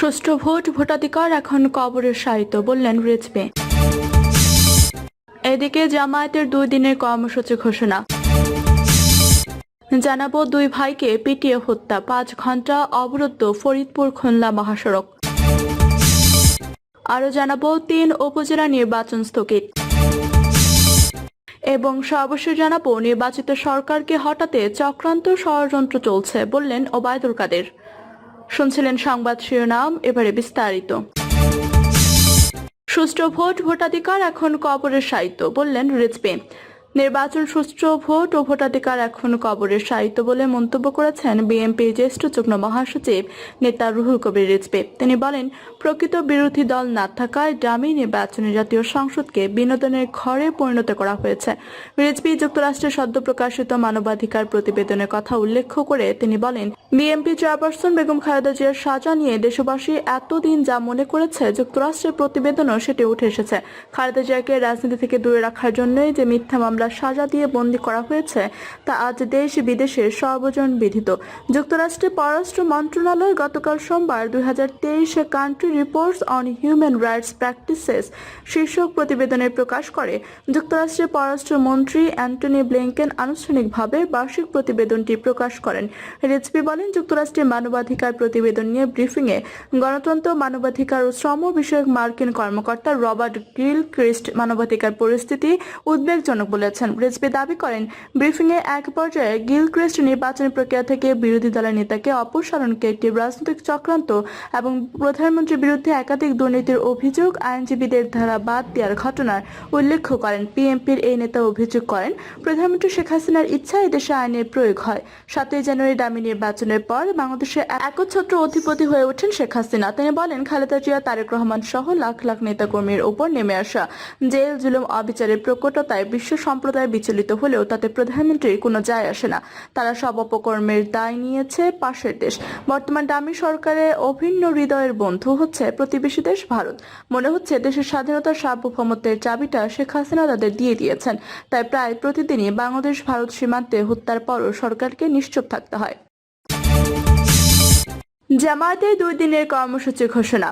সুষ্ঠু ভোট ভোটাধিকার এখন কবরের সাহিত্য বললেন রিজভি। এদিকে জামায়াতের দুই দিনের কর্মসূচি ঘোষণা। জানাব দুই ভাইকে পিটিয়ে হত্যা, পাঁচ ঘণ্টা অবরুদ্ধ ফরিদপুর খুলনা মহাসড়ক। আরও জানাব তিন উপজেলা নির্বাচন স্থগিত। এবং সর্বশেষ জানাব নির্বাচিত সরকারকে হটাতে চক্রান্ত ষড়যন্ত্র চলছে, বললেন ওবায়দুল কাদের। শুনছিলেন সংবাদ শিরোনাম, এবারে বিস্তারিত। সুষ্ঠু ভোট ভোটাধিকার এখন কবরের সাহিত্য বললেন রিজবে। নির্বাচন সুষ্ঠু ভোট ও ভোটাধিকার এখন কবরের সাহিত্য বলে মন্তব্য করেছেন বিএনপি জ্যেষ্ঠ যুগ্ম মহাসচিব নেতা রুহুল কবির রিজবে। তিনি বলেন, প্রকৃত বিরোধী দল না থাকায় ডামি নির্বাচনে জাতীয় সংসদকে বিনোদনের ঘরে পরিণত করা হয়েছে। রিজবি যুক্তরাষ্ট্রের সদ্য প্রকাশিত মানবাধিকার প্রতিবেদনের কথা উল্লেখ করে তিনি বলেন বিএনপি চেয়ারপারসন বেগম খালেদা জিয়ার সাজা নিয়ে দেশবাসী এতদিন যা মনে করেছে, যুক্তরাষ্ট্রের প্রতিবেদনও সেটি উঠে এসেছে। খালেদা জিয়াকে রাজনীতি থেকে দূরে রাখার জন্যই যে মিথ্যা মামলা সাজা দিয়ে বন্দি করা হয়েছে, তা আজ দেশ বিদেশে সর্বজন বিধিত যুক্তরাষ্ট্রের পররাষ্ট্র মন্ত্রণালয় গতকাল সোমবার দুই হাজার তেইশে country reports on human rights practices শীর্ষক প্রতিবেদনে প্রকাশ করে, যুক্তরাষ্ট্রের পররাষ্ট্রমন্ত্রী অ্যান্টনি ব্লিংকেন আনুষ্ঠানিকভাবে বার্ষিক প্রতিবেদনটি প্রকাশ করেন। রিজভি বলেন যুক্তরাষ্ট্রের মানবাধিকার প্রতিবেদন নিয়ে ব্রিফিংয়ে গণতন্ত্র, মানবাধিকার ও শ্রম বিষয়ক মার্কিন কর্মকর্তা রবার্ট গিল ক্রিস্ট মানবাধিকার পরিস্থিতি উদ্বেগজনক বলেছেন। রিজভি দাবি করেন, ব্রিফিংয়ে এক পর্যায়ে গিল ক্রিস্ট নির্বাচনী প্রক্রিয়া থেকে বিরোধী দলের নেতাকে অপসারণকে একটি রাজনৈতিক চক্রান্ত এবং প্রধানমন্ত্রীর বিরুদ্ধে একাধিক দুর্নীতির অভিযোগ আইনজীবীদের দ্বারা বাদ দেওয়ার ঘটনার উল্লেখ করেন। পিএমপির এই নেতা অভিযোগ করেন, প্রধানমন্ত্রী শেখ হাসিনার ইচ্ছায় দেশে আইনের প্রয়োগ হয়। সাতই জানুয়ারি ডামি নির্বাচনের পর বাংলাদেশে একচ্ছত্র অধিপতি হয়ে ওঠেন শেখ হাসিনা। তিনি বলেন, খালেদা জিয়া, তারেক রহমান সহ লাখ লাখ নেতাকর্মীর ওপর নেমে আসা। জেল, জুলুম, অবিচারের প্রকটতায় বিশ্ব সম্প্রদায় বিচলিত হলেও তাতে প্রধানমন্ত্রীর কোনো যায় আসে না। তারা সব অপকর্মের দায় নিয়েছে পাশের দেশ। বর্তমান ডামি সরকারের অভিন্ন হৃদয়ের বন্ধু হচ্ছে প্রতিবেশী দেশ ভারত। মনে হচ্ছে দেশের স্বাধীনতার সার্বভৌমত্বের চাবিটা শেখ হাসিনা তাদের দিয়ে দিয়েছেন। তাই প্রায় প্রতিদিনই বাংলাদেশ ভারত সীমান্তে হত্যার পরও সরকারকে নিশ্চুপ থাকতে হয়। জামায়াতের দুই দিনের কর্মসূচি ঘোষণা।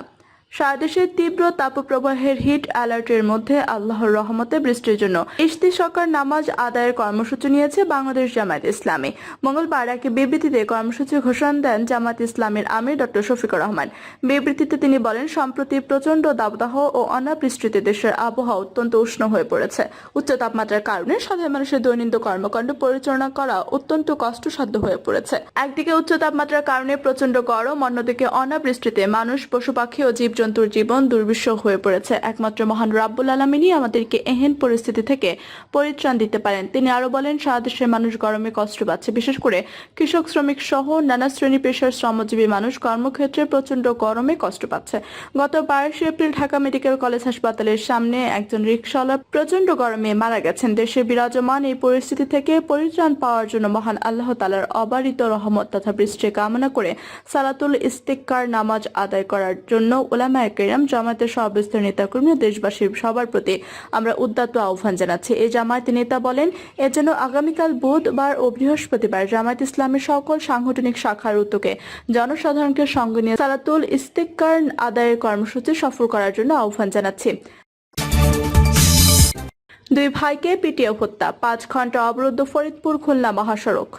সারা দেশের তীব্র তাপপ্রবাহের হিট অ্যালার্টের মধ্যে আল্লাহর রহমতে বৃষ্টির জন্য ইশতি সরকার নামাজ আদায়ের কর্মসূচি নিয়েছে বাংলাদেশ জামায়াত ইসলামী। মঙ্গলবার এক বিবৃতিতে কর্মসূচি ঘোষণা দেন জামায়াত ইসলামের আমির ডক্টর শফিকুর রহমান। বিবৃতিতে তিনি বলেন, সম্প্রতি প্রচণ্ড দাবদাহ ও অনাবৃষ্টিতে দেশের আবহাওয়া অত্যন্ত উষ্ণ হয়ে পড়েছে। উচ্চ তাপমাত্রার কারণে সাধারণ মানুষের দৈনন্দিন কর্মকাণ্ড পরিচালনা করা অত্যন্ত কষ্টসাধ্য হয়ে পড়েছে। একদিকে উচ্চ তাপমাত্রার কারণে প্রচণ্ড গরম, অন্যদিকে অনাবৃষ্টিতে মানুষ, পশু পাখি ও জীবজন্তুর জীবন দুর্বিষহ হয়ে পড়েছে। একমাত্র মহান রাব্বুল আলমিনই আমাদেরকে এহেন পরিস্থিতি থেকে পরিত্রাণ দিতে পারেন। তিনি আরও বলেন, সারা দেশের মানুষ গরমে কষ্ট পাচ্ছে। বিশেষ করে কৃষক, শ্রমিক সহ নানা শ্রেণি পেশার শ্রমজীবী মানুষ কর্মক্ষেত্রে প্রচণ্ড গরমে কষ্ট পাচ্ছে। গত বাইশে এপ্রিল ঢাকা মেডিকেল কলেজ হাসপাতালের সামনে একজন রিক্সাওয়ালা প্রচণ্ড গরমে মারা গেছেন। দেশে বিরাজমান এই পরিস্থিতি থেকে পরিত্রাণ পাওয়ার জন্য মহান আল্লাহ তালার অবারিত রহমত তথা বৃষ্টি কামনা করে সালাতুল ইস্তিকার নামাজ আদায় করার জন্য ওলামায় কেরাম জামায়াতের সর্বস্তর নেতাকর্মী দেশবাসীর সবার প্রতি আমরা উদ্যত আহ্বান জানাচ্ছি। এই জামায়াত নেতা বলেন এর জন্য আগামীকাল বুধবার ও বৃহস্পতিবার জামায়াত ইসলামের সকল সাংগঠনিক শাখার উদ্যোগে জনসাধারণকে সঙ্গে নিয়ে সালাতুল ইস্তিকার আদায়ের কর্মসূচি সফল করার জন্য আহ্বান জানাচ্ছি। দুই ভাইকে পিটিয়ে হত্যা, পাঁচ ঘণ্টা অবরুদ্ধ ফরিদপুর খুলনা মহাসড়ক।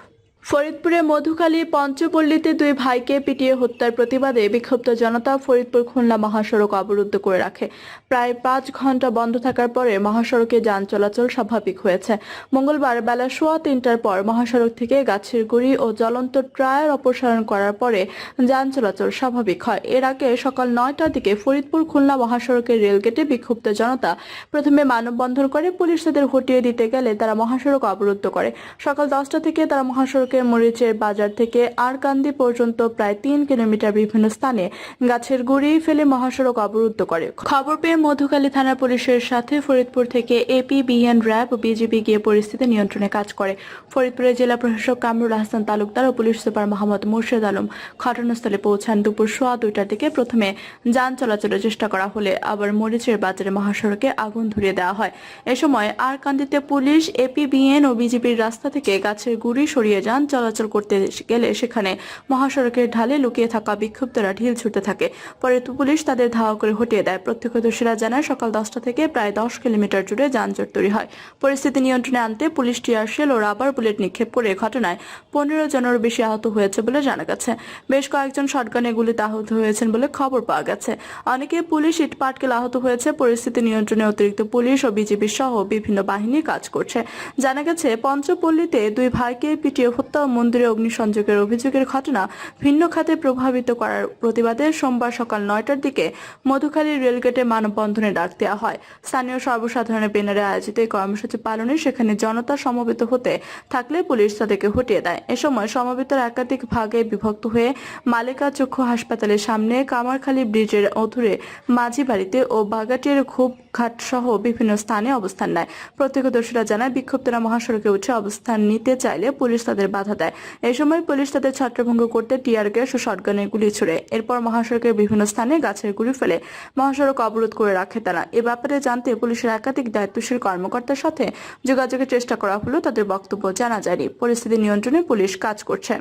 ফরিদপুরের মধুখালী পঞ্চপল্লীতে দুই ভাইকে পিটিয়ে হত্যার প্রতিবাদে বিক্ষুব্ধ জনতা ফরিদপুর খুলনা মহাসড়ক অবরুদ্ধ করে রাখে। প্রায় পাঁচ ঘণ্টা বন্ধ থাকার পরে মহাসড়কে যান চলাচল স্বাভাবিক হয়েছে। মঙ্গলবার বেলা সোয়া তিনটার পর মহাসড়ক থেকে গাছের গুড়ি ও জ্বলন্ত ট্রায়ার অপসারণ করার পরে যান চলাচল স্বাভাবিক হয়। এর আগে সকাল নয়টার দিকে ফরিদপুর খুলনা মহাসড়কের রেলগেটে বিক্ষুব্ধ জনতা প্রথমে মানববন্ধন করে পুলিশ তাদের হটিয়ে দিতে গেলে তারা মহাসড়ক অবরুদ্ধ করে। সকাল দশটা থেকে তারা মহাসড়কের মরিচের বাজার থেকে আরকান্দি পর্যন্ত প্রায় তিন কিলোমিটার বিভিন্ন স্থানে গাছের গুড়ি ফেলে মহাসড়ক অবরুদ্ধ করে। খবর পেয়ে মধুখালী থানা পুলিশের সাথে ফরিদপুর থেকে এপি বিএন র্যাব বিজিবি গিয়ে পরিস্থিতি নিয়ন্ত্রণে কাজ করে। ফরিদপুরের জেলা প্রশাসক কামরুল হাসান তালুকদার ও পুলিশ সুপার মোহাম্মদ মুর্শেদ আলম ঘটনাস্থলে পৌঁছান দুপুর সোয়া দুইটার দিকে। প্রথমে যান চলাচলের চেষ্টা করা হলে আবার মরিচের বাজারে মহাসড়কে আগুন ধরিয়ে দেওয়া হয়। এ সময় আরকান্দিতে পুলিশ এপিবিএন ও বিজিবির রাস্তা থেকে গাছের গুড়ি সরিয়ে যান যান চলাচল করতে গেলে সেখানে মহাসড়কের ঢালে লুকিয়ে থাকা বিক্ষুব্ধরা ঢিল ছুটতে থাকে। পরে পুলিশ তাদের ধাওয়া করে হটিয়ে দেয়। প্রত্যক্ষদর্শীরা জানায়, সকাল দশটা থেকে প্রায় দশ কিলোমিটার জুড়ে যানজট তৈরি হয়। পরিস্থিতি নিয়ন্ত্রণে আনতে পুলিশ টিয়ার শেল ও রাবার বুলেট নিক্ষেপ করে ঘটনায় পনেরো জনেরও বেশি আহত হয়েছে বলে জানা গেছে। বেশ কয়েকজন শটগানে গুলিতে আহত হয়েছেন বলে খবর পাওয়া গেছে। অনেকে পুলিশ ইটপাটকেল আহত হয়েছে। পরিস্থিতি নিয়ন্ত্রণে অতিরিক্ত পুলিশ ও বিজিবি সহ বিভিন্ন বাহিনী কাজ করছে। জানা গেছে, পঞ্চপল্লীতে দুই ভাইকে পিটিয়ে হত্যা ও মন্দিরে অগ্নিসংযোগের অভিযোগের ঘটনা ভিন্ন খাতে প্রভাবিত করার প্রতিবাদে সোমবার সকাল নয়টার দিকে মধুখালী রেলগেটে মানববন্ধনে ডাক দেওয়া হয়। স্থানীয় সর্বসাধারণের ব্যানারে আয়োজিত এই কর্মসূচি পালনে সেখানে জনতা সমবেত হতে থাকলে পুলিশ তাদেরকে হটিয়ে দেয়। এ সময় সমবেতের একাধিক ভাগে বিভক্ত হয়ে মালিকা চক্ষু হাসপাতালের সামনে কামারখালী ব্রিজের অধুরে মাঝি বাড়িতে ও বাগাটিয়ার খুব ঘাট সহ বিভিন্ন স্থানে অবস্থান নেয়। প্রত্যক্ষদর্শীরা জানায়, বিক্ষুব্ধরা মহাসড়কে উঠে অবস্থান নিতে চাইলে পুলিশ তাদের বাধা দেয়। এ সময় পুলিশ তাদের ছত্রভঙ্গ করতে টিয়ার গ্যাস ও শটগানের গুলি ছুড়ে। এরপর মহাসড়কের বিভিন্ন স্থানে গাছের গুলি ফেলে মহাসড়ক অবরোধ করে রাখে তারা। এ ব্যাপারে জানতে পুলিশের একাধিক দায়িত্বশীল কর্মকর্তার সাথে যোগাযোগের চেষ্টা করা হলেও তাদের বক্তব্য জানা যায়নি। পরিস্থিতি নিয়ন্ত্রণে পুলিশ কাজ করছে।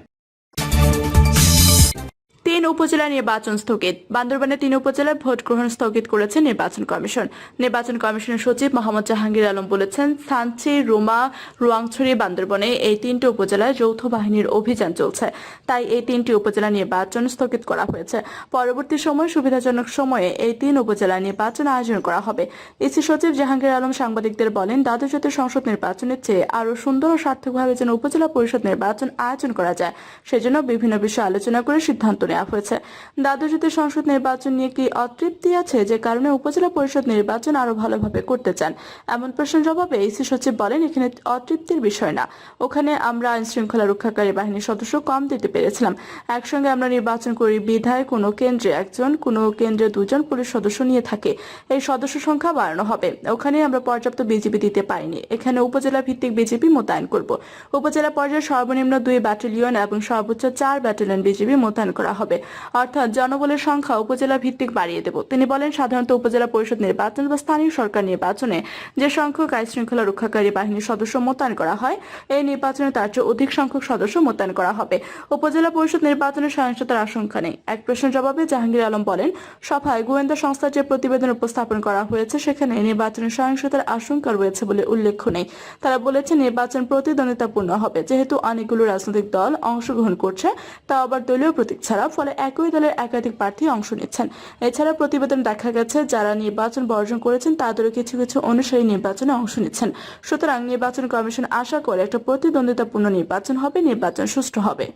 তিন উপজেলা নির্বাচন স্থগিত। বান্দরবানে তিন উপজেলায় ভোট গ্রহণ স্থগিত করেছে নির্বাচন কমিশন। নির্বাচন কমিশনের সচিব মোহাম্মদ জাহাঙ্গীর আলম বলেছেন সাঞ্চি রুমা, রুয়াংছড়ি, বান্দরবনে এই তিনটি উপজেলায় যৌথ বাহিনীর অভিযান চলছে। তাই এই তিনটি উপজেলা নির্বাচন স্থগিত করা হয়েছে। পরবর্তী সময়, সুবিধাজনক সময়ে এই তিন উপজেলা নির্বাচন আয়োজন করা হবে। ইসি সচিব জাহাঙ্গীর আলম সাংবাদিকদের বলেন দ্বাদশ জাতীয় সংসদ নির্বাচনের চেয়ে আরও সুন্দর ও সার্থকভাবে যেন উপজেলা পরিষদ নির্বাচন আয়োজন করা যায়, সেজন্য বিভিন্ন বিষয়ে আলোচনা করে সিদ্ধান্ত নেওয়া হয়েছে। দ্বাদশ জাতীয় সংসদ নির্বাচন নিয়ে কি অতৃপ্তি আছে যে কারণে উপজেলা পরিষদ নির্বাচন আরও ভালোভাবে করতে চান? এমন প্রশ্নের জবাবে ইসি সচিব বলেন, এখানে অতৃপ্তির বিষয় না। ওখানে আমরা আইন শৃঙ্খলা রক্ষাকারী বাহিনীর সদস্য কম দিতে পেরেছিলাম। একসঙ্গে আমরা নির্বাচন করি বিধায় কোনো কেন্দ্রে একজন, কোনো কেন্দ্রে দুজন পুলিশ সদস্য নিয়ে থাকে। এই সদস্য সংখ্যা বাড়ানো হবে। ওখানে আমরা পর্যাপ্ত বিজেপি দিতে পারিনি। এখানে উপজেলা ভিত্তিক বিজেপি মোতায়েন করব। উপজেলা পর্যায়ে সর্বনিম্ন দুই ব্যাটালিয়ন এবং সর্বোচ্চ চার ব্যাটালিয়ন বিজেপি মোতায়েন করা হবে। অর্থাৎ জনবলের সংখ্যা উপজেলা ভিত্তিক বাড়িয়ে দেব। তিনি বলেন, সাধারণত উপজেলা পরিষদ নির্বাচন বা স্থানীয় সরকার নির্বাচনে যে সংখ্যক আইন শৃঙ্খলা রক্ষাকারী বাহিনীর সদস্য মোতায়েন করা হয়, এই নির্বাচনে তার চেয়ে অধিক সংখ্যক সদস্য মোতায়েন করা হবে। উপজেলা পরিষদ নির্বাচনে সহিংসতার আশঙ্কা নেই। এক প্রশ্নের জবাবে জাহাঙ্গীর আলম বলেন, সভায় গোয়েন্দা সংস্থার যে প্রতিবেদন উপস্থাপন করা হয়েছে, সেখানে নির্বাচনে সহিংসতার আশঙ্কা রয়েছে বলে উল্লেখ নেই। তারা বলেছে নির্বাচন প্রতিদ্বন্দ্বিতাপূর্ণ হবে। যেহেতু অনেকগুলো রাজনৈতিক দল অংশগ্রহণ করছে তা আবার দলীয় প্রতীক ছাড়া ফলে একই দলের একাধিক প্রার্থী অংশ নিচ্ছেন। এছাড়া প্রতিবেদন দেখা গেছে, যারা নির্বাচন বর্জন করেছেন, তাদেরও কিছু কিছু অনুসারী নির্বাচনে অংশ নিচ্ছেন। সুতরাং নির্বাচন কমিশন আশা করে একটা প্রতিদ্বন্দ্বিতাপূর্ণ নির্বাচন হবে, নির্বাচন সুষ্ঠু হবে।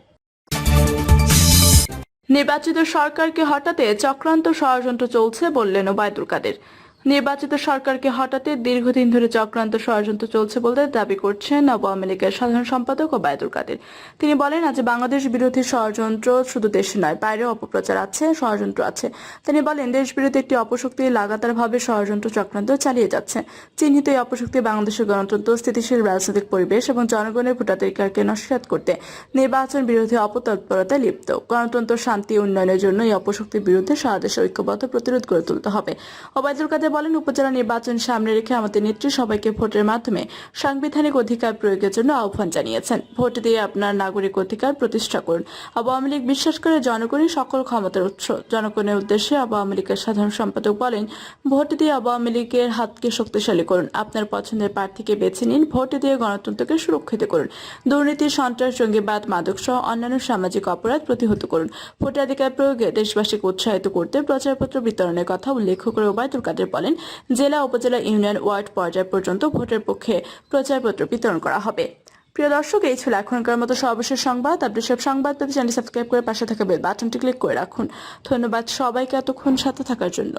নির্বাচিত সরকারকে হটাতে চক্রান্ত ষড়যন্ত্র চলছে বললেন ওবায়দুল কাদের। নির্বাচিত সরকারকে হটাতে দীর্ঘদিন ধরে চক্রান্ত ষড়যন্ত্র চলছে বলে দাবি করছেন নব আওয়ামী লীগের সাধারণ সম্পাদক ওবায়দুল কাদের। তিনি বলেন, আজ বাংলাদেশ বিরোধী ষড়যন্ত্র শুধু দেশে নয়, বাইরেও অপপ্রচার আছে, ষড়যন্ত্র আছে। তিনি বলেন, দেশ বিরোধী একটি অপশক্তি লাগাতারভাবে ষড়যন্ত্র চক্রান্ত চালিয়ে যাচ্ছে। চিহ্নিত এই অপশক্তি বাংলাদেশের গণতন্ত্র, স্থিতিশীল রাজনৈতিক পরিবেশ এবং জনগণের ভোটাধিকারকে নস্যাৎ করতে নির্বাচন বিরোধী অপতৎপরতায় লিপ্ত। গণতন্ত্র, শান্তি, উন্নয়নের জন্য এই অপশক্তির বিরুদ্ধে সারা দেশে ঐক্যবদ্ধ প্রতিরোধ গড়ে তুলতে হবে। ওবায়দুল কাদের বলেন, উপজেলা নির্বাচন সামনে রেখে আমাদের নেত্রী সবাইকে ভোটের মাধ্যমে সাংবিধানিক অধিকার প্রয়োগের জন্য আহ্বান জানিয়েছেন। ভোট দিয়ে আপনার নাগরিক অধিকার প্রতিষ্ঠা করুন। আওয়ামী লীগ বিশ্বাস করে জনগণই সকল ক্ষমতার উৎস। জনগণের উদ্দেশ্যে আওয়ামী লীগের সাধারণ সম্পাদক বলেন, ভোট দিয়ে আওয়ামী লীগের হাতকে শক্তিশালী করুন। আপনার পছন্দের প্রার্থীকে বেছে নিন, ভোট দিয়ে গণতন্ত্রকে সুরক্ষিত করুন। দুর্নীতি, সন্ত্রাস, জঙ্গিবাদ, মাদক সহ অন্যান্য সামাজিক অপরাধ প্রতিহত করুন। ভোটাধিকার প্রয়োগে দেশবাসীকে উৎসাহিত করতে প্রচারপত্র বিতরণের কথা উল্লেখ করে ওবায়দুল কাদের বলেন, জেলা উপজেলা ইউনিয়ন ওয়ার্ড পর্যায় পর্যন্ত ভোটের পক্ষে প্রচারপত্র বিতরণ করা হবে। প্রিয় দর্শক, এই ছিল এখনকার মতো সর্বশেষ সংবাদ। আপনি সব সংবাদ পেতে চ্যানেল সাবস্ক্রাইব করে পাশে থাকা বেল বাটনটি ক্লিক করে রাখুন। ধন্যবাদ সবাইকে এতক্ষণ সাথে থাকার জন্য।